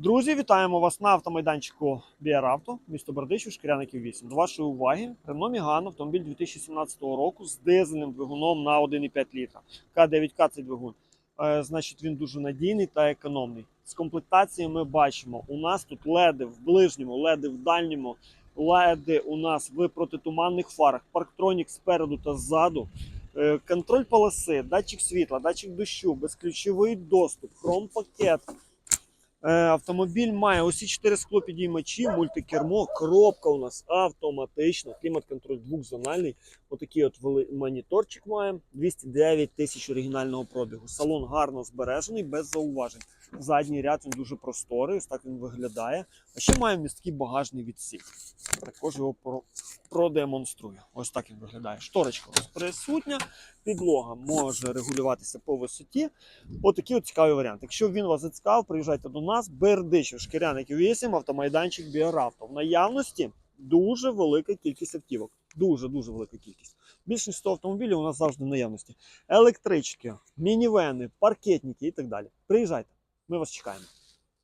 Друзі, вітаємо вас на автомайданчику Біаравто, місто Бердичів, Шкіряників 8. До вашої уваги, Renault Megane, автомобіль 2017 року з дизельним двигуном на 1,5 літра. К9К цей двигун. Е, значить, він дуже надійний та економний. З комплектації ми бачимо, у нас тут леди в ближньому, леди в дальньому, леди у нас в протитуманних фарах, парктронік спереду та ззаду. Е, Контроль полоси, датчик світла, датчик дощу, безключовий доступ, хром-пакет, Автомобіль має усі чотири склопідіймачі, мультикермо, коробка у нас автоматична, клімат-контроль двохзональний. Отакий от моніторчик маємо. 209 тисяч оригінального пробігу. Салон гарно збережений, без зауважень. Задній ряд він дуже просторий, ось так він виглядає. А ще має місткий багажний відсік. Також його продемонструю. Ось так він виглядає. Шторочка у нас присутня, підлога може регулюватися по висоті. Отакий от цікавий варіант. Якщо він вас зацікавив, приїжджайте до нас. Бердичів, Шкіряників 8, автомайданчик Біоравто. В наявності дуже велика кількість автівок. Дуже дуже велика кількість. Більше 100 автомобілів у нас завжди в наявності. Електрички, мінівени, паркетники і так далі. Приїжджайте, ми вас чекаємо.